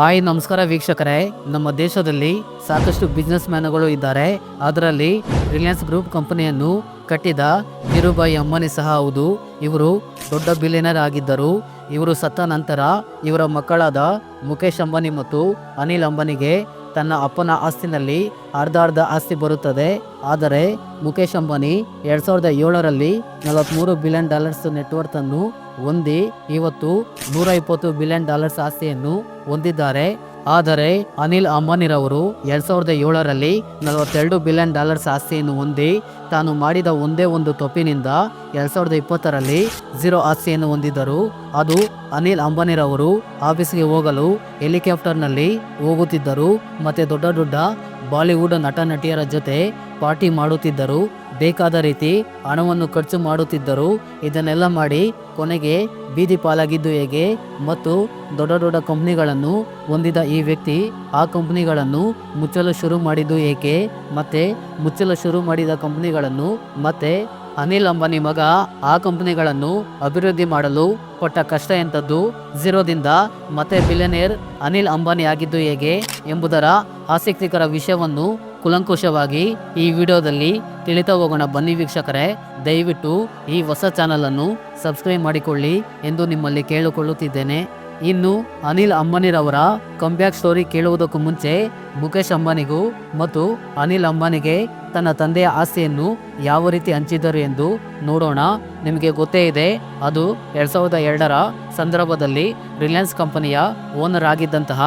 Hi, ನಮಸ್ಕಾರ ವೀಕ್ಷಕರೇ. ನಮ್ಮ ದೇಶದಲ್ಲಿ ಸಾಕಷ್ಟು ಬಿಸ್ನೆಸ್ ಮ್ಯಾನ್ಗಳು ಇದ್ದಾರೆ. ಅದರಲ್ಲಿ ರಿಲಯನ್ಸ್ ಗ್ರೂಪ್ ಕಂಪನಿಯನ್ನು ಕಟ್ಟಿದ ಧೀರುಭಾಯಿ ಅಂಬಾನಿ ಸಹ ಹೌದು. ಇವರು ದೊಡ್ಡ ಬಿಲಿಯನರ್ ಆಗಿದ್ದರು. ಇವರು ಸತ್ತ ನಂತರ ಇವರ ಮಕ್ಕಳಾದ ಮುಖೇಶ್ ಅಂಬಾನಿ ಮತ್ತು ಅನಿಲ್ ಅಂಬಾನಿಗೆ ತನ್ನ ಅಪ್ಪನ ಆಸ್ತಿನಲ್ಲಿ ಅರ್ಧ ಅರ್ಧ ಆಸ್ತಿ ಬರುತ್ತದೆ. ಆದರೆ ಮುಖೇಶ್ ಅಂಬಾನಿ ಎರಡು ಸಾವಿರದ ಏಳರಲ್ಲಿ ನಲವತ್ತ್ಮೂರು ಬಿಲಿಯನ್ ಡಾಲರ್ಸ್ ನೆಟ್ವರ್ತ್ ಅನ್ನು ಹೊಂದಿ ಇವತ್ತು ನೂರ ಇಪ್ಪತ್ತು ಬಿಲಿಯನ್ ಡಾಲರ್ಸ್ ಆಸ್ತಿಯನ್ನು ಹೊಂದಿದ್ದಾರೆ. ಆದರೆ ಅನಿಲ್ ಅಂಬಾನಿರವರು ಎರಡ್ ಸಾವಿರದ ಏಳರಲ್ಲಿ ನಲವತ್ತೆರಡು ಬಿಲಿಯನ್ ಡಾಲರ್ಸ್ ಆಸ್ತಿಯನ್ನು ಹೊಂದಿ ತಾನು ಮಾಡಿದ ಒಂದೇ ಒಂದು ತಪ್ಪಿನಿಂದ ಎರಡ್ ಸಾವಿರದ ಇಪ್ಪತ್ತರಲ್ಲಿ ಝೀರೋ ಆಸ್ತಿಯನ್ನು ಹೊಂದಿದ್ದರು. ಅದು ಅನಿಲ್ ಅಂಬಾನಿರವರು ಆಫೀಸ್ಗೆ ಹೋಗಲು ಹೆಲಿಕಾಪ್ಟರ್ನಲ್ಲಿ ಹೋಗುತ್ತಿದ್ದರು. ಮತ್ತೆ ದೊಡ್ಡ ದೊಡ್ಡ ಬಾಲಿವುಡ್ ನಟ ನಟಿಯರ ಜೊತೆ ಪಾರ್ಟಿ ಮಾಡುತ್ತಿದ್ದರು. ಬೇಕಾದ ರೀತಿ ಹಣವನ್ನು ಖರ್ಚು ಮಾಡುತ್ತಿದ್ದರು ಇದನ್ನೆಲ್ಲ ಮಾಡಿ ಕೊನೆಗೆ ಬೀದಿ ಪಾಲಾಗಿದ್ದು ಹೇಗೆ ಮತ್ತು ದೊಡ್ಡ ದೊಡ್ಡ ಕಂಪ್ನಿಗಳನ್ನು ಹೊಂದಿದ ಈ ವ್ಯಕ್ತಿ ಆ ಕಂಪ್ನಿಗಳನ್ನು ಮುಚ್ಚಲು ಶುರು ಮಾಡಿದ್ದು ಏಕೆ ಮತ್ತೆ ಮುಚ್ಚಲು ಶುರು ಮಾಡಿದ ಕಂಪ್ನಿಗಳನ್ನು ಮತ್ತೆ ಅನಿಲ್ ಅಂಬಾನಿ ಮಗ ಆ ಕಂಪನಿಗಳನ್ನು ಅಭಿವೃದ್ಧಿ ಮಾಡಲು ಕೊಟ್ಟ ಕಷ್ಟ ಎಂಥದ್ದು? ಝೀರೋದಿಂದ ಮತ್ತೆ ಬಿಲಿಯನೇರ್ ಅನಿಲ್ ಅಂಬಾನಿ ಆಗಿದ್ದು ಹೇಗೆ ಎಂಬುದರ ಆಸಕ್ತಿಕರ ವಿಷಯವನ್ನು ಕುಲಂಕುಷವಾಗಿ ಈ ವಿಡಿಯೋದಲ್ಲಿ ತಿಳಿತಾ ಹೋಗೋಣ. ಬನ್ನಿ ವೀಕ್ಷಕರೇ, ದಯವಿಟ್ಟು ಈ ಹೊಸ ಚಾನಲನ್ನು ಸಬ್ಸ್ಕ್ರೈಬ್ ಮಾಡಿಕೊಳ್ಳಿ ಎಂದು ನಿಮ್ಮಲ್ಲಿ ಕೇಳಿಕೊಳ್ಳುತ್ತಿದ್ದೇನೆ. ಇನ್ನು ಅನಿಲ್ ಅಂಬಾನಿರವರ ಕಂಬ್ಯಾಕ್ ಸ್ಟೋರಿ ಕೇಳುವುದಕ್ಕೂ ಮುಂಚೆ ಮುಖೇಶ್ ಅಂಬಾನಿಗೂ ಮತ್ತು ಅನಿಲ್ ಅಂಬಾನಿಗೆ ತನ್ನ ತಂದೆಯ ಆಸ್ತಿಯನ್ನು ಯಾವ ರೀತಿ ಹಂಚಿದರು ಎಂದು ನೋಡೋಣ. ನಿಮಗೆ ಗೊತ್ತೇ ಇದೆ, ಅದು ಎರಡ್ ಸಾವಿರದ ಎರಡರ ಸಂದರ್ಭದಲ್ಲಿ ರಿಲಯನ್ಸ್ ಕಂಪನಿಯ ಓನರ್ ಆಗಿದ್ದಂತಹ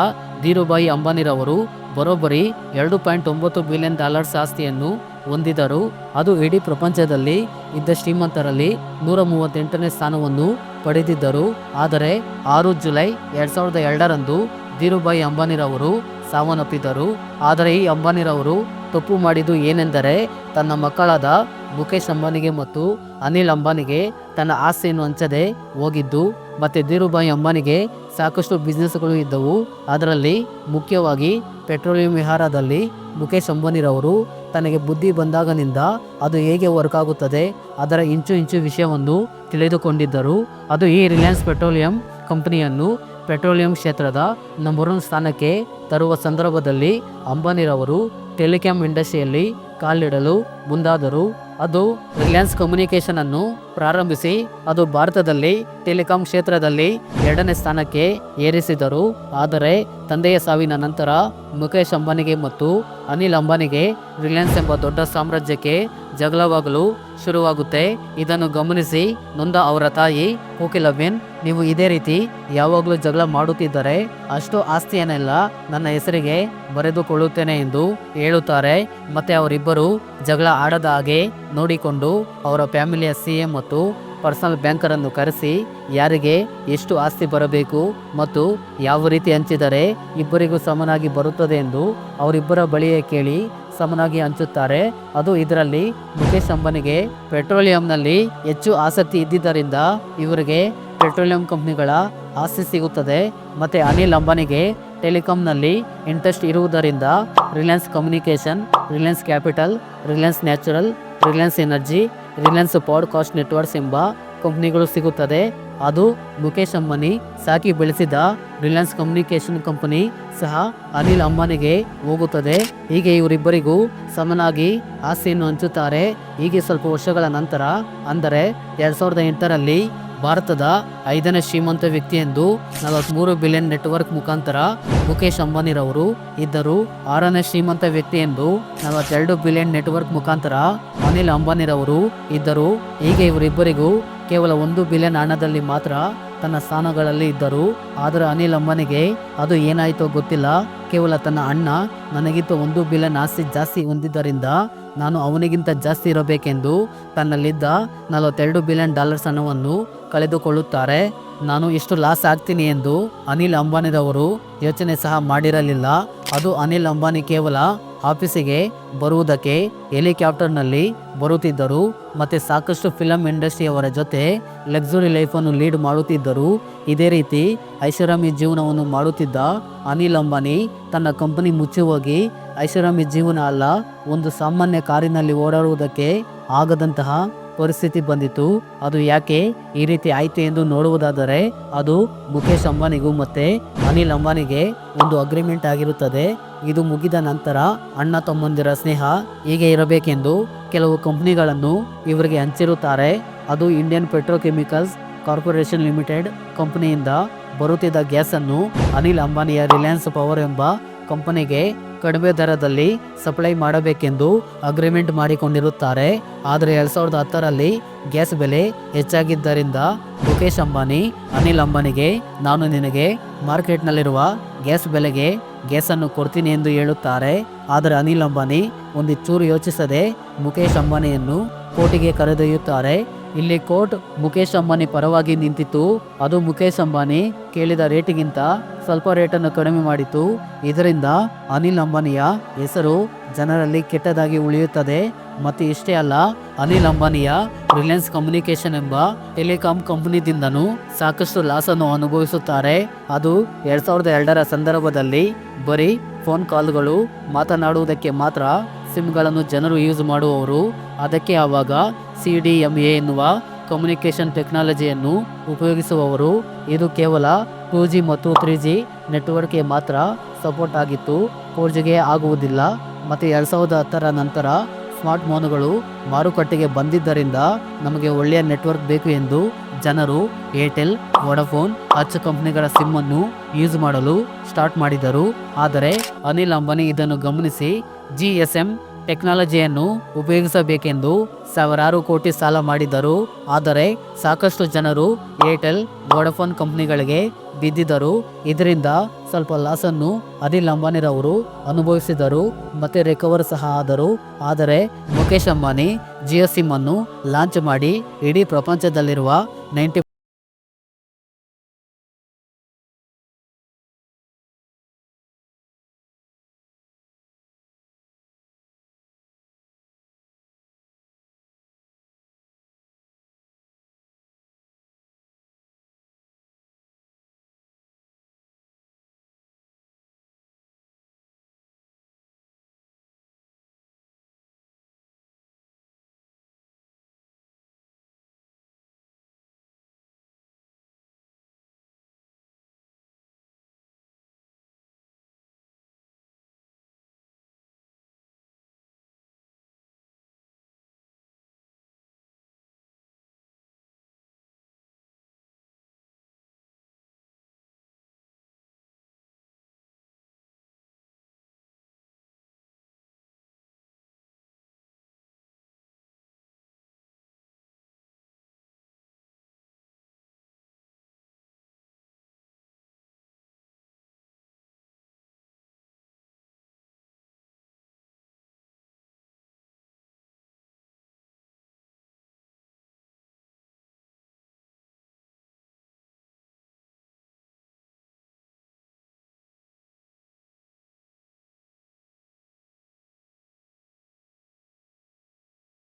ಧೀರುಭಾಯಿ ಅಂಬಾನಿರವರು ಬರೋಬ್ಬರಿ ಎರಡು ಪಾಯಿಂಟ್ ಒಂಬತ್ತು ಬಿಲಿಯನ್ ಡಾಲರ್ಸ್ ಆಸ್ತಿಯನ್ನು ಹೊಂದಿದರು ಅದು ಇಡೀ ಪ್ರಪಂಚದಲ್ಲಿ ಇದ್ದ ಶ್ರೀಮಂತರಲ್ಲಿ ನೂರ ಮೂವತ್ತೆಂಟನೇ ಸ್ಥಾನವನ್ನು ಪಡೆದಿದ್ದರು. ಆದರೆ ಆರು ಜುಲೈ ಎರಡ್ ಸಾವಿರದ ಎರಡರಂದು ಧೀರುಭಾಯಿ ಅಂಬಾನಿರವರು ಸಾವನ್ನಪ್ಪಿದರು ಆದರೆ ಈ ಅಂಬಾನಿರವರು ತಪ್ಪು ಮಾಡಿದ್ದು ಏನೆಂದರೆ ತನ್ನ ಮಕ್ಕಳಾದ ಮುಖೇಶ್ ಅಂಬಾನಿಗೆ ಮತ್ತು ಅನಿಲ್ ಅಂಬಾನಿಗೆ ತನ್ನ ಆಸ್ತಿಯನ್ನು ಹಂಚದೆ ಹೋಗಿದ್ದು, ಮತ್ತು ಧೀರುಭಾಯಿ ಅಂಬಾನಿಗೆ ಸಾಕಷ್ಟು ಬಿಸ್ನೆಸ್ಗಳು ಇದ್ದವು. ಅದರಲ್ಲಿ ಮುಖ್ಯವಾಗಿ ಪೆಟ್ರೋಲಿಯಂ ವಿಹಾರದಲ್ಲಿ ಮುಖೇಶ್ ಅಂಬಾನಿರವರು ತನಗೆ ಬುದ್ಧಿ ಬಂದಾಗನಿಂದ ಅದು ಹೇಗೆ ವರ್ಕ್ ಆಗುತ್ತದೆ, ಅದರ ಇಂಚು ಇಂಚು ವಿಷಯವನ್ನು ತಿಳಿದುಕೊಂಡಿದ್ದರು. ಅದು ಈ ರಿಲಯನ್ಸ್ ಪೆಟ್ರೋಲಿಯಂ ಕಂಪನಿಯನ್ನು ಪೆಟ್ರೋಲಿಯಂ ಕ್ಷೇತ್ರದ ನಂಬರ್ ಒನ್ ಸ್ಥಾನಕ್ಕೆ ತರುವ ಸಂದರ್ಭದಲ್ಲಿ ಅಂಬಾನಿರವರು ಟೆಲಿಕಾಂ ಇಂಡಸ್ಟ್ರಿಯಲ್ಲಿ ಕಾಲಿಡಲು ಮುಂದಾದರು. ಅದು ರಿಲಯನ್ಸ್ ಕಮ್ಯುನಿಕೇಶನ್ ಅನ್ನು ಪ್ರಾರಂಭಿಸಿ, ಅದು ಭಾರತದಲ್ಲಿ, ಟೆಲಿಕಾಂ ಕ್ಷೇತ್ರದಲ್ಲಿ ಎರಡನೇ ಸ್ಥಾನಕ್ಕೆ ಏರಿಸಿದರು. ಆದರೆ, ತಂದೆಯ ಸಾವಿನ ನಂತರ ಮುಖೇಶ್ ಅಂಬಾನಿಗೆ ಮತ್ತು ಅನಿಲ್ ಅಂಬಾನಿಗೆ ರಿಲಯನ್ಸ್ ಎಂಬ ದೊಡ್ಡ ಸಾಮ್ರಾಜ್ಯಕ್ಕೆ ಜಗಳವಾಗಲು ಶುರುವಾಗುತ್ತೆ. ಇದನ್ನು ಗಮನಿಸಿ, ನೊಂದ ಅವರ ತಾಯಿ ಕೋಕಿಲಬೆನ್ ನೀವು ಇದೇ ರೀತಿ ಯಾವಾಗಲೂ ಜಗಳ ಮಾಡುತ್ತಿದ್ದರೆ, ಅಷ್ಟು ಆಸ್ತಿಯನ್ನೆಲ್ಲ ನನ್ನ ಹೆಸರಿಗೆ ಬರೆದುಕೊಳ್ಳುತ್ತೇನೆ ಎಂದು ಹೇಳುತ್ತಾರೆ. ಮತ್ತೆ ಅವರಿಬ್ಬರು ಜಗಳ ಆಡದ ಹಾಗೆ ನೋಡಿಕೊಂಡು ಅವರ ಫ್ಯಾಮಿಲಿಯ ಸಿ ಎಂ ಮತ್ತು ಪರ್ಸನಲ್ ಬ್ಯಾಂಕರನ್ನು ಕರೆಸಿ ಯಾರಿಗೆ ಎಷ್ಟು ಆಸ್ತಿ ಬರಬೇಕು ಮತ್ತು ಯಾವ ರೀತಿ ಹಂಚಿದರೆ ಇಬ್ಬರಿಗೂ ಸಮನಾಗಿ ಬರುತ್ತದೆ ಎಂದು ಅವರಿಬ್ಬರ ಬಳಿಯೇ ಕೇಳಿ ಸಮನಾಗಿ ಹಂಚುತ್ತಾರೆ. ಅದು ಇದರಲ್ಲಿ ಮುಖೇಶ್ ಅಂಬನಿಗೆ ಪೆಟ್ರೋಲಿಯಂನಲ್ಲಿ ಹೆಚ್ಚು ಆಸಕ್ತಿ ಇದ್ದಿದ್ದರಿಂದ ಇವರಿಗೆ ಪೆಟ್ರೋಲಿಯಂ ಕಂಪ್ನಿಗಳ ಆಸ್ತಿ ಸಿಗುತ್ತದೆ. ಮತ್ತು ಅನಿಲ್ ಅಂಬಾನಿಗೆ ಟೆಲಿಕಾಂನಲ್ಲಿ ಇಂಟ್ರೆಸ್ಟ್ ಇರುವುದರಿಂದ Reliance communication, Reliance capital, Reliance natural, Reliance energy Reliance podcast networks ಎಂಬ ಕಂಪ್ನಿಗಳು ಸಿಗುತ್ತದೆ. ಅದು ಮುಖೇಶ್ ಅಂಬಾನಿ ಸಾಕಿ ಬೆಳೆಸಿದ ರಿಲಯನ್ಸ್ ಕಮ್ಯುನಿಕೇಶನ್ ಕಂಪನಿ ಸಹ ಅನಿಲ್ ಅಂಬಾನಿಗೆ ಹೋಗುತ್ತದೆ. ಹೀಗೆ ಇವರಿಬ್ಬರಿಗೂ ಸಮನಾಗಿ ಆಸ್ತಿಯನ್ನು ಹಂಚುತ್ತಾರೆ. ಹೀಗೆ ಸ್ವಲ್ಪ ವರ್ಷಗಳ ನಂತರ, ಅಂದರೆ ಎರಡ್ ಸಾವಿರದ ಎಂಟರಲ್ಲಿ ಭಾರತದ ಐದನೇ ಶ್ರೀಮಂತ ವ್ಯಕ್ತಿ ಎಂದು ನಲವತ್ಮೂರು ಬಿಲಿಯನ್ ನೆಟ್ವರ್ಕ್ ಮುಖಾಂತರ ಮುಖೇಶ್ ಅಂಬಾನಿರವರು ಇದ್ದರು. ಆರನೇ ಶ್ರೀಮಂತ ವ್ಯಕ್ತಿ ಎಂದು ನಲವತ್ತೆರಡು ಬಿಲಿಯನ್ ನೆಟ್ವರ್ಕ್ ಮುಖಾಂತರ ಅನಿಲ್ ಅಂಬಾನಿರವರು ಇದ್ದರು. ಹೀಗೆ ಇವರಿಬ್ಬರಿಗೂ ಕೇವಲ ಒಂದು ಬಿಲಿಯನ್ ಹಣದಲ್ಲಿ ಮಾತ್ರ ತನ್ನ ಸ್ಥಾನಗಳಲ್ಲಿ ಇದ್ದರು. ಆದರೆ ಅನಿಲ್ ಅಂಬಾನಿಗೆ ಅದು ಏನಾಯಿತೋ ಗೊತ್ತಿಲ್ಲ. ಕೇವಲ ತನ್ನ ಅಣ್ಣ ನನಗಿಂತ ಒಂದು ಬಿಲಿಯನ್ ಆಸ್ತಿ ಜಾಸ್ತಿ ಹೊಂದಿದ್ದರಿಂದ ನಾನು ಅವನಿಗಿಂತ ಜಾಸ್ತಿ ಇರಬೇಕೆಂದು ತನ್ನಲ್ಲಿದ್ದ ನಲವತ್ತೆರಡು ಬಿಲಿಯನ್ ಡಾಲರ್ಸ್ ಹಣವನ್ನು ಕಳೆದುಕೊಳ್ಳುತ್ತಾರೆ. ನಾನು ಇಷ್ಟು ಲಾಸ್ ಆಗ್ತೀನಿ ಎಂದು ಅನಿಲ್ ಅಂಬಾನಿರವರು ಯೋಚನೆ ಸಹ ಮಾಡಿರಲಿಲ್ಲ. ಅದು ಅನಿಲ್ ಅಂಬಾನಿ ಕೇವಲ ಆಫೀಸಿಗೆ ಬರುವುದಕ್ಕೆ ಹೆಲಿಕಾಪ್ಟರ್ನಲ್ಲಿ ಬರುತ್ತಿದ್ದರು. ಮತ್ತು ಸಾಕಷ್ಟು ಫಿಲಂ ಇಂಡಸ್ಟ್ರಿಯವರ ಜೊತೆ ಲಕ್ಸುರಿ ಲೈಫನ್ನು ಲೀಡ್ ಮಾಡುತ್ತಿದ್ದರು. ಇದೇ ರೀತಿ ಐಷಾರಾಮಿ ಜೀವನವನ್ನು ಮಾಡುತ್ತಿದ್ದ ಅನಿಲ್ ಅಂಬಾನಿ ತನ್ನ ಕಂಪನಿ ಮುಚ್ಚಿ ಹೋಗಿ ಐಷಾರಾಮಿ ಜೀವನ ಅಲ್ಲ, ಒಂದು ಸಾಮಾನ್ಯ ಕಾರಿನಲ್ಲಿ ಓಡಾಡುವುದಕ್ಕೆ ಆಗದಂತಹ ಪರಿಸ್ಥಿತಿ ಬಂದಿತು ಅದು ಯಾಕೆ ಈ ರೀತಿ ಆಯ್ತು ಎಂದು ನೋಡುವುದಾದರೆ, ಅದು ಮುಖೇಶ್ ಅಂಬಾನಿಗೂ ಮತ್ತೆ ಅನಿಲ್ ಅಂಬಾನಿಗೆ ಒಂದು ಅಗ್ರಿಮೆಂಟ್ ಆಗಿರುತ್ತದೆ. ಇದು ಮುಗಿದ ನಂತರ ಅಣ್ಣ ತಮ್ಮಂದಿರ ಸ್ನೇಹ ಹೀಗೆ ಇರಬೇಕೆಂದು ಕೆಲವು ಕಂಪ್ನಿಗಳನ್ನು ಇವರಿಗೆ ಹಂಚಿರುತ್ತಾರೆ. ಅದು ಇಂಡಿಯನ್ ಪೆಟ್ರೋಕೆಮಿಕಲ್ಸ್ ಕಾರ್ಪೊರೇಷನ್ ಲಿಮಿಟೆಡ್ ಕಂಪನಿಯಿಂದ ಬರುತ್ತಿದ್ದ ಗ್ಯಾಸನ್ನು ಅನಿಲ್ ಅಂಬಾನಿಯ ರಿಲಯನ್ಸ್ ಪವರ್ ಎಂಬ ಕಂಪನಿಗೆ ಕಡಿಮೆ ದರದಲ್ಲಿ ಸಪ್ಲೈ ಮಾಡಬೇಕೆಂದು ಅಗ್ರಿಮೆಂಟ್ ಮಾಡಿಕೊಂಡಿರುತ್ತಾರೆ. ಆದರೆ ಎರಡ್ ಸಾವಿರದ ಹತ್ತರಲ್ಲಿ ಗ್ಯಾಸ್ ಬೆಲೆ ಹೆಚ್ಚಾಗಿದ್ದರಿಂದ ಮುಖೇಶ್ ಅಂಬಾನಿ, ಅನಿಲ್ ಅಂಬಾನಿಗೆ, ನಾನು ನಿನಗೆ ಮಾರ್ಕೆಟ್ನಲ್ಲಿರುವ ಗ್ಯಾಸ್ ಬೆಲೆಗೆ ಗ್ಯಾಸನ್ನು ಕೊಡ್ತೀನಿ ಎಂದು ಹೇಳುತ್ತಾರೆ. ಆದರೆ ಅನಿಲ್ ಅಂಬಾನಿ ಒಂದು ಚೂರು ಯೋಚಿಸದೆ ಮುಖೇಶ್ ಅಂಬಾನಿಯನ್ನು ಕೋಟಿಗೆ ಕರೆದೊಯ್ಯುತ್ತಾರೆ. ಇಲ್ಲಿ ಕೋರ್ಟ್ ಮುಖೇಶ್ ಅಂಬಾನಿ ಪರವಾಗಿ ನಿಂತಿತ್ತು. ಅದು ಮುಖೇಶ್ ಅಂಬಾನಿ ಕೇಳಿದ ರೇಟಿಗಿಂತ ಸ್ವಲ್ಪ ರೇಟನ್ನು ಕಡಿಮೆ ಮಾಡಿತು ಇದರಿಂದ ಅನಿಲ್ ಅಂಬಾನಿಯ ಹೆಸರು ಜನರಲ್ಲಿ ಕೆಟ್ಟದಾಗಿ ಉಳಿಯುತ್ತದೆ. ಮತ್ತು ಇಷ್ಟೇ ಅಲ್ಲ, ಅನಿಲ್ ಅಂಬಾನಿಯ ರಿಲಯನ್ಸ್ ಕಮ್ಯುನಿಕೇಶನ್ ಎಂಬ ಟೆಲಿಕಾಂ ಕಂಪನಿದಿಂದನೂ ಸಾಕಷ್ಟು ಲಾಸ್ ಅನ್ನು ಅನುಭವಿಸುತ್ತಾರೆ. ಅದು ಎರಡ್ ಸಾವಿರದ ಎರಡರ ಸಂದರ್ಭದಲ್ಲಿ ಬರೀ ಫೋನ್ ಕಾಲ್ಗಳು ಮಾತನಾಡುವುದಕ್ಕೆ ಮಾತ್ರ ಸಿಮ್ಗಳನ್ನು ಜನರು ಯೂಸ್ ಮಾಡುವವರು, ಅದಕ್ಕೆ ಆವಾಗ ಸಿ ಡಿ ಎಂ ಎ ಎನ್ನುವ ಕಮ್ಯುನಿಕೇಷನ್ ಟೆಕ್ನಾಲಜಿಯನ್ನು ಉಪಯೋಗಿಸುವವರು. ಇದು ಕೇವಲ ಟೂ ಜಿ ಮತ್ತು ತ್ರೀ ಜಿ ನೆಟ್ವರ್ಕ್ಗೆ ಮಾತ್ರ ಸಪೋರ್ಟ್ ಆಗಿತ್ತು. ಫೋರ್ ಜಿಗೆ ಆಗುವುದಿಲ್ಲ. ಮತ್ತು ಎರಡು ಸಾವಿರದ ಹತ್ತರ ನಂತರ ಸ್ಮಾರ್ಟ್ ಫೋನುಗಳು ಮಾರುಕಟ್ಟೆಗೆ ಬಂದಿದ್ದರಿಂದ ನಮಗೆ ಒಳ್ಳೆಯ ನೆಟ್ವರ್ಕ್ ಬೇಕು ಎಂದು ಜನರು, ಏರ್ಟೆಲ್, ವೋಡಫೋನ್ ಹಚ್ ಕಂಪನಿಗಳ ಸಿಮ್ ಅನ್ನು ಯೂಸ್ ಮಾಡಲು ಸ್ಟಾರ್ಟ್ ಮಾಡಿದರು. ಆದರೆ ಅನಿಲ್ ಅಂಬಾನಿ ಇದನ್ನು ಗಮನಿಸಿ ಜಿ ಎಸ್ ಎಂ ಟೆಕ್ನಾಲಜಿಯನ್ನು ಉಪಯೋಗಿಸಬೇಕೆಂದು ಸಾವಿರಾರು ಕೋಟಿ ಸಾಲ ಮಾಡಿದರು. ಆದರೆ ಸಾಕಷ್ಟು ಜನರು ಏರ್ಟೆಲ್, ವೋಡಫೋನ್ ಕಂಪನಿಗಳಿಗೆ ಬಿದ್ದಿದ್ದರು. ಇದರಿಂದ ಸ್ವಲ್ಪ ಲಾಸನ್ನು ಅನಿಲ್ ಅಂಬಾನಿರವರು ಅನುಭವಿಸಿದರು, ಮತ್ತೆ ರಿಕವರ್ ಸಹ ಆದರು. ಆದರೆ ಮುಖೇಶ್ ಅಂಬಾನಿ, ಜಿಯೋ ಸಿಮ್ ಅನ್ನು ಲಾಂಚ್ ಮಾಡಿ ಇಡೀ ಪ್ರಪಂಚದಲ್ಲಿರುವ ನೈಂಟಿ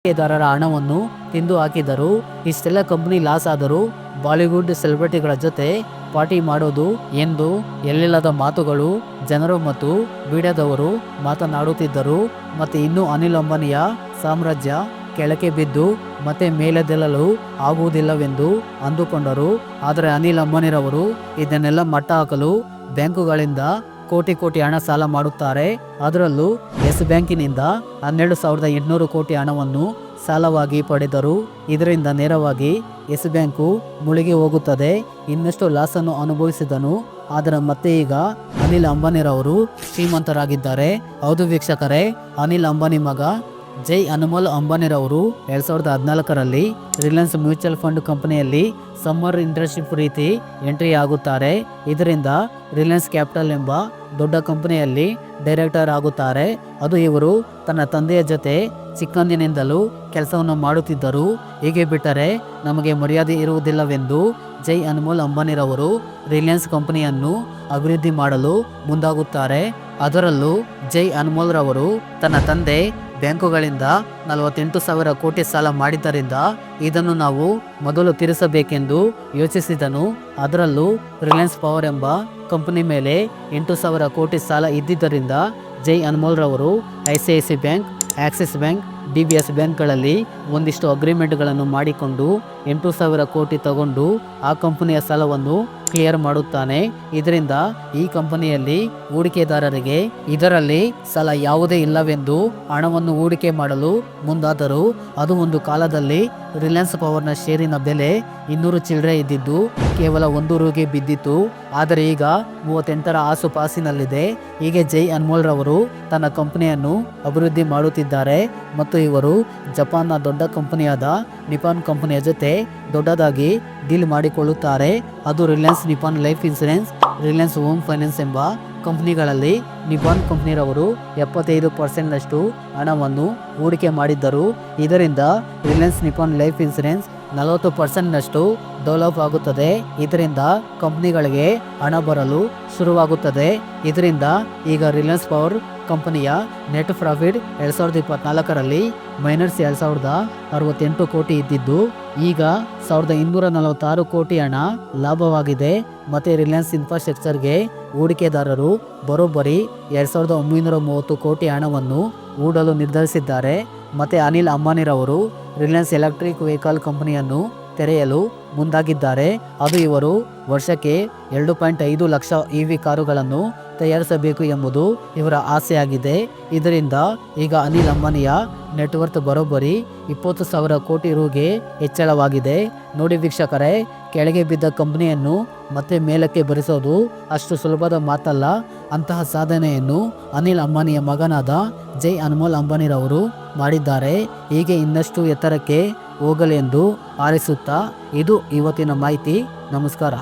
ಹೂಡಿಕೆದಾರರ ಹಣವನ್ನು ತಿಂದು ಹಾಕಿದರು. ಇಷ್ಟೆಲ್ಲ ಕಂಪನಿ ಲಾಸ್ ಆದರೂ ಬಾಲಿವುಡ್ ಸೆಲೆಬ್ರಿಟಿಗಳ ಜೊತೆ ಪಾರ್ಟಿ ಮಾಡೋದು ಎಂದು ಎಲ್ಲಿಲ್ಲದ ಮಾತುಗಳು ಜನರು ಮತ್ತು ಮೀಡಿಯಾದವರು ಮಾತನಾಡುತ್ತಿದ್ದರು. ಮತ್ತೆ ಇನ್ನು ಅನಿಲ್ ಅಂಬಾನಿಯ ಸಾಮ್ರಾಜ್ಯ ಕೆಳಕ್ಕೆ ಬಿದ್ದು ಮತ್ತೆ ಮೇಲೆದೆಲ್ಲಲು ಆಗುವುದಿಲ್ಲವೆಂದು ಅಂದುಕೊಂಡರು. ಆದರೆ ಅನಿಲ್ ಅಂಬಾನಿರವರು ಇದನ್ನೆಲ್ಲ ಮಟ್ಟ ಹಾಕಲು ಬ್ಯಾಂಕುಗಳಿಂದ ಕೋಟಿ ಕೋಟಿ ಹಣ ಸಾಲ ಮಾಡುತ್ತಾರೆ. ಅದರಲ್ಲೂ ಎಸ್ ಬ್ಯಾಂಕಿನಿಂದ ಹನ್ನೆರಡು ಸಾವಿರದ ಎಂಟುನೂರು ಕೋಟಿ ಹಣವನ್ನು ಸಾಲವಾಗಿ ಪಡೆದರು. ಇದರಿಂದ ನೇರವಾಗಿ ಎಸ್ ಬ್ಯಾಂಕು ಮುಳುಗಿ ಹೋಗುತ್ತದೆ. ಇನ್ನಷ್ಟು ಲಾಸನ್ನು ಅನುಭವಿಸಿದನು. ಆದರೆ ಮತ್ತೆ ಈಗ ಅನಿಲ್ ಅಂಬಾನಿರವರು ಶ್ರೀಮಂತರಾಗಿದ್ದಾರೆ. ಹೌದು ವೀಕ್ಷಕರೇ, ಅನಿಲ್ ಅಂಬಾನಿ ಮಗ ಜೈ ಅನುಮೋಲ್ ಅಂಬಾನಿರವರು ಎರಡ್ ಸಾವಿರದ ಹದಿನಾಲ್ಕರಲ್ಲಿ ರಿಲಯನ್ಸ್ ಮ್ಯೂಚುವಲ್ ಫಂಡ್ ಕಂಪನಿಯಲ್ಲಿ ಸಮ್ಮರ್ ಇಂಟರ್ನ್ಶಿಪ್ ರೀತಿ ಎಂಟ್ರಿ ಆಗುತ್ತಾರೆ. ಇದರಿಂದ ರಿಲಯನ್ಸ್ ಕ್ಯಾಪಿಟಲ್ ಎಂಬ ದೊಡ್ಡ ಕಂಪನಿಯಲ್ಲಿ ಡೈರೆಕ್ಟರ್ ಆಗುತ್ತಾರೆ. ಅದು ಇವರು ತನ್ನ ತಂದೆಯ ಜೊತೆ ಚಿಕ್ಕಂದಿನಿಂದಲೂ ಕೆಲಸವನ್ನು ಮಾಡುತ್ತಿದ್ದರು. ಹೀಗೆ ಬಿಟ್ಟರೆ ನಮಗೆ ಮರ್ಯಾದೆ ಇರುವುದಿಲ್ಲವೆಂದು ಜೈ ಅನ್ಮೋಲ್ ಅಂಬಾನಿರವರು ರಿಲಯನ್ಸ್ ಕಂಪನಿಯನ್ನು ಅಭಿವೃದ್ಧಿ ಮಾಡಲು ಮುಂದಾಗುತ್ತಾರೆ. ಅದರಲ್ಲೂ ಜೈ ಅನ್ಮೋಲ್ ರವರು ತನ್ನ ತಂದೆ ಬ್ಯಾಂಕುಗಳಿಂದ ನಲವತ್ತೆಂಟು ಸಾವಿರ ಕೋಟಿ ಸಾಲ ಮಾಡಿದ್ದರಿಂದ ಇದನ್ನು ನಾವು ಮೊದಲು ತೀರಿಸಬೇಕೆಂದು ಯೋಚಿಸಿದನು. ಅದರಲ್ಲೂ ರಿಲಯನ್ಸ್ ಪವರ್ ಎಂಬ ಕಂಪನಿ ಮೇಲೆ ಎಂಟು ಸಾವಿರ ಕೋಟಿ ಸಾಲ ಇದ್ದಿದ್ದರಿಂದ ಜೈ ಅನ್ಮೋಲ್ ರವರು I C I C bank, Axis bank, D B S ಬ್ಯಾಂಕ್ಗಳಲ್ಲಿ ಒಂದಿಷ್ಟು ಅಗ್ರಿಮೆಂಟ್ಗಳನ್ನು ಮಾಡಿಕೊಂಡು ಎಂಟು ಸಾವಿರ ಕೋಟಿ ತಗೊಂಡು ಆ ಕಂಪನಿಯ ಸಾಲವನ್ನು ಕ್ಲಿಯರ್ ಮಾಡುತ್ತಾನೆ. ಇದರಿಂದ ಈ ಕಂಪನಿಯಲ್ಲಿ ಹೂಡಿಕೆದಾರರಿಗೆ ಇದರಲ್ಲಿ ಸಲ ಯಾವುದೇ ಇಲ್ಲವೆಂದು ಹಣವನ್ನು ಹೂಡಿಕೆ ಮಾಡಲು ಮುಂದಾದರೂ ಅದು ಒಂದು ಕಾಲದಲ್ಲಿ ರಿಲಯನ್ಸ್ ಪವರ್ನ ಷೇರಿನ ಬೆಲೆ ಇನ್ನೂರು ಚಿಲ್ಲರೆ ಇದ್ದಿದ್ದು ಕೇವಲ ಒಂದು ರೂಗೆ ಬಿದ್ದಿತ್ತು. ಆದರೆ ಈಗ ಮೂವತ್ತೆಂಟರ ಆಸುಪಾಸಿನಲ್ಲಿದೆ. ಹೀಗೆ ಜೈ ಅನ್ಮೋಲ್ ರವರು ತನ್ನ ಕಂಪನಿಯನ್ನು ಅಭಿವೃದ್ಧಿ ಮಾಡುತ್ತಿದ್ದಾರೆ ಮತ್ತು ಇವರು ಜಪಾನ್ನ ದೊಡ್ಡ ಕಂಪನಿಯಾದ ನಿಪಾನ್ ಕಂಪನಿಯ ಜೊತೆ ದೊಡ್ಡದಾಗಿ ಡೀಲ್ ಮಾಡಿಕೊಳ್ಳುತ್ತಾರೆ. ಅದು Reliance Nippon life insurance, Reliance home finance ಎಂಬ ಕಂಪನಿಗಳಲ್ಲಿ ನಿಪಾನ್ ಕಂಪ್ನಿರವರು ಎಪ್ಪತ್ತೈದು ಪರ್ಸೆಂಟ್ನಷ್ಟು ಹಣವನ್ನು ಹೂಡಿಕೆ ಮಾಡಿದ್ದರು. ಇದರಿಂದ ರಿಲಯನ್ಸ್ ನಿಪಾನ್ ಲೈಫ್ ಇನ್ಸೂರೆನ್ಸ್ ನಲವತ್ತು ಪರ್ಸೆಂಟ್ನಷ್ಟು ಡೆವಲಪ್ ಆಗುತ್ತದೆ. ಇದರಿಂದ ಕಂಪ್ನಿಗಳಿಗೆ ಹಣ ಬರಲು ಶುರುವಾಗುತ್ತದೆ. ಇದರಿಂದ ಈಗ ರಿಲಯನ್ಸ್ ಪವರ್ ಕಂಪನಿಯ ನೆಟ್ ಪ್ರಾಫಿಟ್ ಎರಡ್ ಸಾವಿರದ ಇಪ್ಪತ್ನಾಲ್ಕರಲ್ಲಿ ಮೈನಸ್ ಎರಡ್ ಸಾವಿರದ ಅರವತ್ತೆಂಟು ಕೋಟಿ ಇದ್ದಿದ್ದು, ಈಗ ಸಾವಿರದ ಇನ್ನೂರ ನಲವತ್ತಾರು ಕೋಟಿ ಹಣ ಲಾಭವಾಗಿದೆ. ಮತ್ತೆ ರಿಲಯನ್ಸ್ ಇನ್ಫ್ರಾಸ್ಟ್ರಕ್ಚರ್ಗೆ ಹೂಡಿಕೆದಾರರು ಬರೋಬ್ಬರಿ ಎರಡ್ ಸಾವಿರದ ಒಂಬೈನೂರ ಮೂವತ್ತು ಕೋಟಿ ಹಣವನ್ನು ಹೂಡಲು ನಿರ್ಧರಿಸಿದ್ದಾರೆ. ಮತ್ತೆ ಅನಿಲ್ ಅಂಬಾನಿರವರು ರಿಲಯನ್ಸ್ ಎಲೆಕ್ಟ್ರಿಕ್ ವೆಹಿಕಲ್ ಕಂಪನಿಯನ್ನು ತೆರೆಯಲು ಮುಂದಾಗಿದ್ದಾರೆ. ಅದು ಇವರು ವರ್ಷಕ್ಕೆ ಎರಡು ಪಾಯಿಂಟ್ ಐದು ಲಕ್ಷ ಇ ವಿ ಕಾರುಗಳನ್ನು ತಯಾರಿಸಬೇಕು ಎಂಬುದು ಇವರ ಆಸೆಯಾಗಿದೆ. ಇದರಿಂದ ಈಗ ಅನಿಲ್ ಅಂಬಾನಿಯ ನೆಟ್ವರ್ತ್ ಬರೋಬ್ಬರಿ ಇಪ್ಪತ್ತು ಸಾವಿರ ಕೋಟಿ ರುಗೆ ಹೆಚ್ಚಳವಾಗಿದೆ. ನೋಡಿ ವೀಕ್ಷಕರೇ, ಕೆಳಗೆ ಬಿದ್ದ ಕಂಪನಿಯನ್ನು ಮತ್ತೆ ಮೇಲಕ್ಕೆ ಬರಿಸೋದು ಅಷ್ಟು ಸುಲಭದ ಮಾತಲ್ಲ. ಅಂತಹ ಸಾಧನೆಯನ್ನು ಅನಿಲ್ ಅಂಬಾನಿಯ ಮಗನಾದ ಜೈ ಅನ್ಮೋಲ್ ಅಂಬಾನಿರವರು ಮಾಡಿದ್ದಾರೆ. ಹೀಗೆ ಇನ್ನಷ್ಟು ಎತ್ತರಕ್ಕೆ ಹೋಗಲೆಂದು ಆರಿಸುತ್ತಾ ಇದು ಇವತ್ತಿನ ಮಾಹಿತಿ. ನಮಸ್ಕಾರ.